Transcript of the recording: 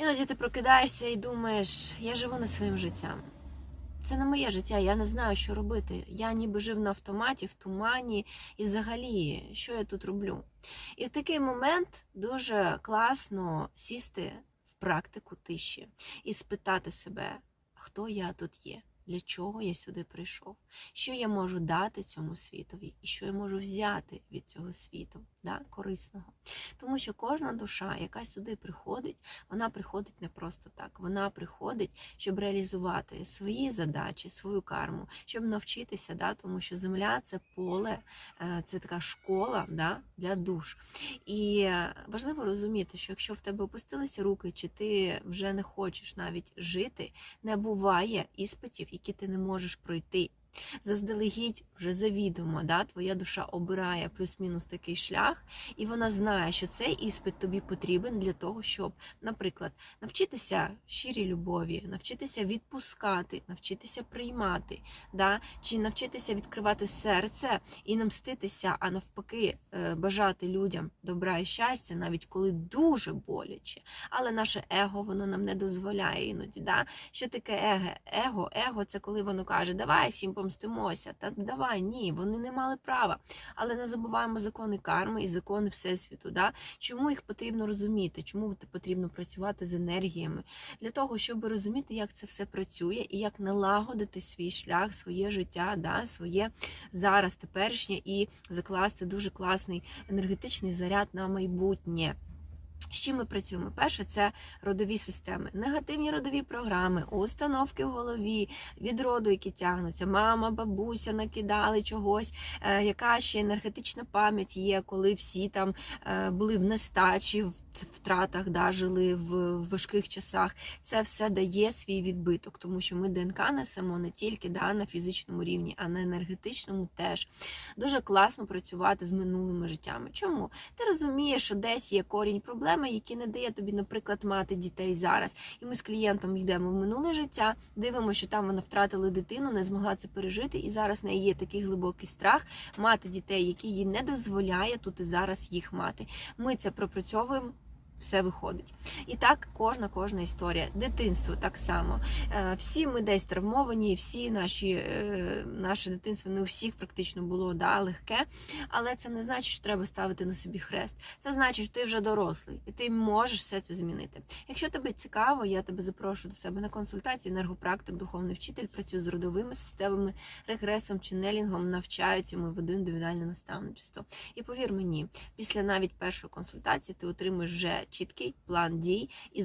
Іноді ти прокидаєшся і думаєш, я живу не своїм життям. Це не моє життя, я не знаю, що робити. Я ніби жив на автоматі, в тумані, і взагалі, що я тут роблю. І в такий момент дуже класно сісти в практику тиші і спитати себе, хто я тут є, для чого я сюди прийшов, що я можу дати цьому світові, і що я можу взяти від цього світу, да, корисного. Тому що кожна душа, яка сюди приходить, вона приходить не просто так. Вона приходить, щоб реалізувати свої задачі, свою карму, щоб навчитися, да, тому що земля це поле, е, це така школа да, для душ. І важливо розуміти, що якщо в тебе опустилися руки, чи ти вже не хочеш навіть жити, не буває іспитів, які ти не можеш пройти. Заздалегідь вже завідомо, да, твоя душа обирає плюс-мінус такий шлях, і вона знає, що цей іспит тобі потрібен для того, щоб, наприклад, навчитися щирій любові, навчитися відпускати, навчитися приймати, да, чи навчитися відкривати серце і не мститися, а навпаки, е, бажати людям добра і щастя, навіть коли дуже боляче. Але наше его воно нам не дозволяє іноді. Да? Що таке его? Его, его це коли воно каже, давай всім помстимося. Та давай, ні, вони не мали права. Але не забуваємо закони карми і закони Всесвіту. Да? Чому їх потрібно розуміти? Чому потрібно працювати з енергіями? Для того, щоб розуміти, як це все працює і як налагодити свій шлях, своє життя, да? своє зараз, теперішнє, і закласти дуже класний енергетичний заряд на майбутнє. З чим ми працюємо? Перше, це родові системи, негативні родові програми, установки в голові від роду, які тягнуться. Мама, бабуся накидали чогось, е, яка ще енергетична пам'ять є, коли всі там е, були в нестачі, в втратах, да, жили в важких часах. Це все дає свій відбиток, тому що ми ДНК несемо не тільки да, на фізичному рівні, а на енергетичному теж. Дуже класно працювати з минулими життями. Чому? Ти розумієш, що десь є корінь проблеми, який не дає тобі, наприклад, мати дітей зараз. І ми з клієнтом йдемо в минуле життя, дивимося, що там вона втратила дитину, не змогла це пережити, і зараз в неї є такий глибокий страх мати дітей, який їй не дозволяє тут і зараз їх мати. Ми це пропрацьовуємо. Все виходить. І так кожна кожна історія. Дитинство так само. Е, Всі ми десь травмовані, всі наші, е, наше дитинство не у всіх практично було да, легке, але це не значить, що треба ставити на собі хрест. Це значить, що ти вже дорослий, і ти можеш все це змінити. Якщо тобі цікаво, я тебе запрошую до себе на консультацію. Енергопрактик, духовний вчитель, працюю з родовими системами, регресом, ченнелінгом, навчаються ми веду індивідуальне наставничество. І повір мені, після навіть першої консультації ти отримаєш вже чіткий план дій і